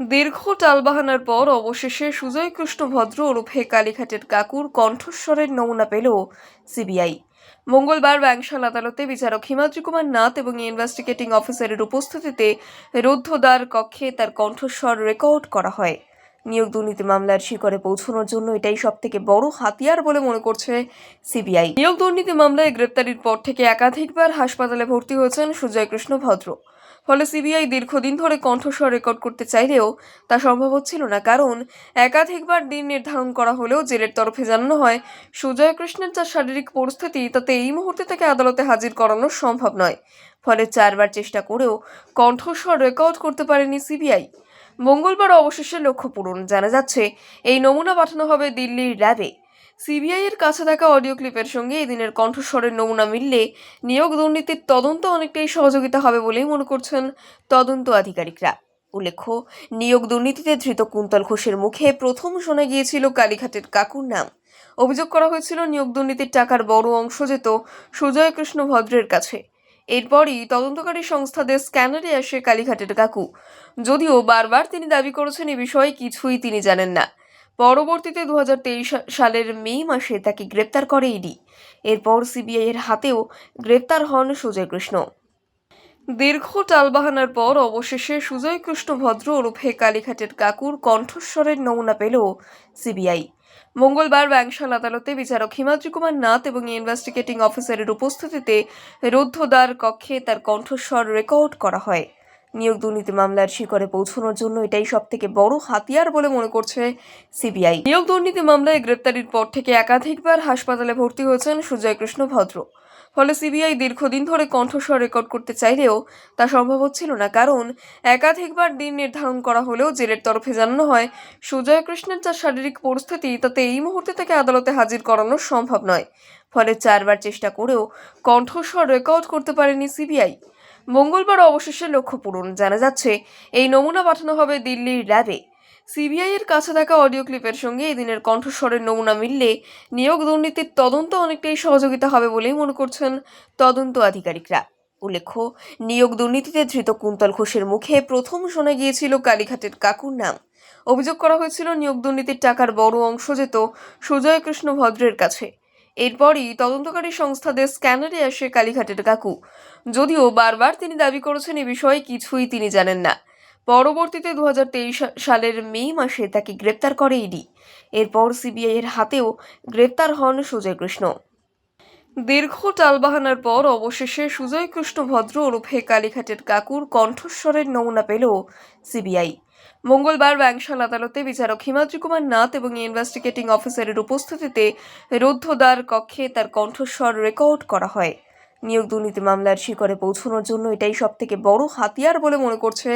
দীর্ঘ টালবাহানার পর অবশেষে সুজয় কৃষ্ণ ভদ্র ওরফে কালীঘাটের কাকুর কণ্ঠস্বরের নমুনা পেল সিবিআই। মঙ্গলবার ব্যাংশাল আদালতে বিচারক হিমাদ্রি কুমার নাথ এবং ইনভেস্টিগেটিং অফিসারের উপস্থিতিতে রুদ্ধদ্বার কক্ষে তার কণ্ঠস্বর রেকর্ড করা হয়। নিয়োগ দুর্নীতি মামলার শিকরে পৌঁছানোর জন্য এটাই সব থেকে বড় হাতিয়ার বলে মনে করছে সিবিআই। নিয়োগ দুর্নীতি মামলায় গ্রেপ্তারির পর থেকে একাধিকবার হাসপাতালে ভর্তি হয়েছেন সুজয় কৃষ্ণ ভদ্র। ফলে সিবিআই দীর্ঘদিন ধরে কণ্ঠস্বর রেকর্ড করতে চাইলেও তা সম্ভব হচ্ছিল না। কারণ একাধিকবার দিন নির্ধারণ করা হলেও জেলের তরফে জানানো হয় সুজয় কৃষ্ণের যা শারীরিক পরিস্থিতি, তাতে এই মুহূর্তে তাকে আদালতে হাজির করানো সম্ভব নয়। ফলে চারবার চেষ্টা করেও কণ্ঠস্বর রেকর্ড করতে পারেনি সিবিআই। মঙ্গলবার অবশেষে লক্ষ্য পূরণ। জানা যাচ্ছে, এই নমুনা পাঠানো হবে দিল্লির ল্যাবে সিবিআই এর কাছে থাকা অডিও ক্লিপের সঙ্গে এই দিনের কণ্ঠস্বরের নমুনা মিললে নিয়োগ দুর্নীতির তদন্ত অনেকটাই সহযোগিতা হবে বলেই মনে করছেন তদন্ত আধিকারিকরা। উল্লেখ্য, নিয়োগ দুর্নীতিতে ধৃত কুন্তল ঘোষের মুখে প্রথম শোনা গিয়েছিল কালীঘাটের কাকুর নাম। অভিযোগ করা হয়েছিল নিয়োগ দুর্নীতির টাকার বড় অংশ যেত সুজয় কৃষ্ণ ভদ্রের কাছে। এরপরই তদন্তকারী সংস্থাদের স্ক্যানারে আসে কালীঘাটের কাকু। যদিও বারবার তিনি দাবি করেছেন এ বিষয়ে কিছুই তিনি জানেন না। পরবর্তীতে দু হাজার তেইশ সালের মে মাসে তাকে গ্রেপ্তার করে ইডি। এরপর সিবিআই এর হাতেও গ্রেপ্তার হন সুজয় কৃষ্ণ দীর্ঘ টালবাহানার পর অবশেষে সুজয় কৃষ্ণ ভদ্র ওরফে কালীঘাটের কাকুর কণ্ঠস্বরের নমুনা পেল সিবিআই। মঙ্গলবার ব্যাংশাল আদালতে বিচারক হিমাদ্রি কুমার নাথ এবং ইনভেস্টিগেটিং অফিসারের উপস্থিতিতে রুদ্ধদ্বার কক্ষে তার কণ্ঠস্বর রেকর্ড করা হয়। নিয়োগ দুর্নীতি মামলার শিকরে পৌঁছানোর জন্য এটাই সব থেকে বড় হাতিয়ার বলে মনে করছে সিবিআই। নিয়োগ দুর্নীতি মামলায় গ্রেপ্তারির পর থেকে একাধিকবার হাসপাতালে ভর্তি হয়েছেন সুজয় কৃষ্ণ ভদ্র। ফলে সিবিআই দীর্ঘদিন ধরে কণ্ঠস্বর রেকর্ড করতে চাইলেও তা সম্ভব হচ্ছিল না, কারণ একাধিকবার দিন নির্ধারণ করা হলেও জেলের তরফে জানানো হয় সুজয় কৃষ্ণের যা শারীরিক পরিস্থিতি, তাতে এই মুহূর্তে তাকে আদালতে হাজির করানো সম্ভব নয়। ফলে চারবার চেষ্টা করেও কণ্ঠস্বর রেকর্ড করতে পারেনি সিবিআই। মঙ্গলবার অবশেষে লক্ষ্য পূরণ। জানা যাচ্ছে, এই নমুনা পাঠানো হবে দিল্লির ল্যাবে সিবিআই এর কাছে থাকা অডিও ক্লিপের সঙ্গে এই দিনের কণ্ঠস্বরের নমুনা মিললে নিয়োগ দুর্নীতির তদন্ত অনেকটাই সহযোগিতা হবে বলেই মনে করছেন তদন্ত আধিকারিকরা। উল্লেখ্য, নিয়োগ দুর্নীতিতে ধৃত কুন্তল ঘোষের মুখে প্রথম শোনা গিয়েছিল কালীঘাটের কাকুর নাম। অভিযোগ করা হয়েছিল, নিয়োগ দুর্নীতির টাকার বড় অংশ যেত সুজয় কৃষ্ণ ভদ্রের কাছে। এরপরই তদন্তকারী সংস্থাদের স্ক্যানারে আসে কালীঘাটের কাকু। যদিও বারবার তিনি দাবি করেছেন এ বিষয়ে কিছুই তিনি জানেন না। পরবর্তীতে দু হাজার তেইশ সালের মে মাসে তাকে গ্রেপ্তার করে ইডি। এরপর সিবিআইয়ের হাতেও গ্রেপ্তার হন সুজয় কৃষ্ণ। দীর্ঘ টালবাহানার পর অবশেষে সুজয় কৃষ্ণ ভদ্র ওরফে কালীঘাটের কাকুর কণ্ঠস্বরের নমুনা পেল সিবিআই। মঙ্গলবার ব্যাংশাল আদালতে বিচারক হিমাদ্রি কুমার নাথ এবং ইনভেস্টিগেটিং অফিসারের উপস্থিতিতে রুদ্ধদ্বার কক্ষে তার কণ্ঠস্বর রেকর্ড করা হয়। নিয়োগ দুর্নীতি মামলার শিকরে পৌঁছানোর জন্য এটাই সব থেকে বড় হাতিয়ার বলে মনে করছে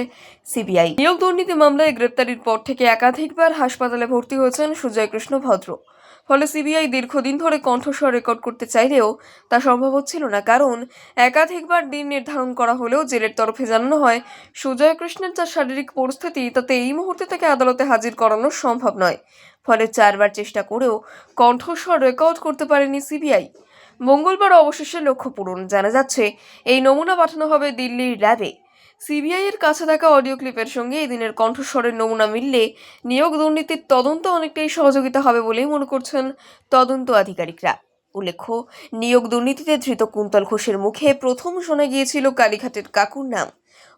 সিবিআই। নিয়োগ দুর্নীতি মামলায় গ্রেপ্তারির পর থেকে একাধিকবার হাসপাতালে ভর্তি হয়েছেন সুজয় কৃষ্ণ ভদ্র। ফলে সিবিআই দীর্ঘদিন ধরে কণ্ঠস্বর রেকর্ড করতে চাইলেও তা সম্ভব হচ্ছিল না। কারণ একাধিকবার দিন নির্ধারণ করা হলেও জেলের তরফে জানানো হয় সুজয় কৃষ্ণের যা শারীরিক পরিস্থিতি, তাতে এই মুহূর্তে তাকে আদালতে হাজির করানো সম্ভব নয়। ফলে চারবার চেষ্টা করেও কণ্ঠস্বর রেকর্ড করতে পারেনি সিবিআই। মঙ্গলবার অবশেষে লক্ষ্য পূরণ। জানা যাচ্ছে, এই নমুনা পাঠানো হবে দিল্লির ল্যাবে সিবিআই এর কাছে থাকা অডিও ক্লিপের সঙ্গে এই দিনের কণ্ঠস্বরের নমুনা মিললে নিয়োগ দুর্নীতির তদন্ত অনেকটাই সহযোগিতা হবে বলেই মনে করছেন তদন্ত আধিকারিকরা। উল্লেখ্য, নিয়োগ দুর্নীতিতে ধৃত কুন্তল ঘোষের মুখে প্রথম শোনা গিয়েছিল কালীঘাটের কাকুর নাম।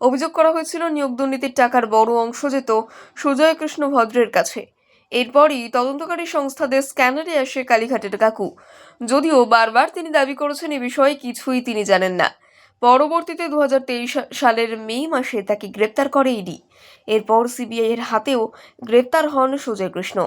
অভিযোগ করা হয়েছিল নিয়োগ দুর্নীতির টাকার বড় অংশ যেত সুজয় কৃষ্ণ ভদ্রের কাছে। এরপরই তদন্তকারী সংস্থাদের স্ক্যানারে আসে কালীঘাটের কাকু। যদিও বারবার তিনি দাবি করেছেন এ বিষয়ে কিছুই তিনি জানেন না। পরবর্তীতে দু হাজার তেইশ সালের মে মাসে তাকে গ্রেপ্তার করে ইডি। এরপর সিবিআইয়ের হাতেও গ্রেপ্তার হন সুজয় কৃষ্ণ।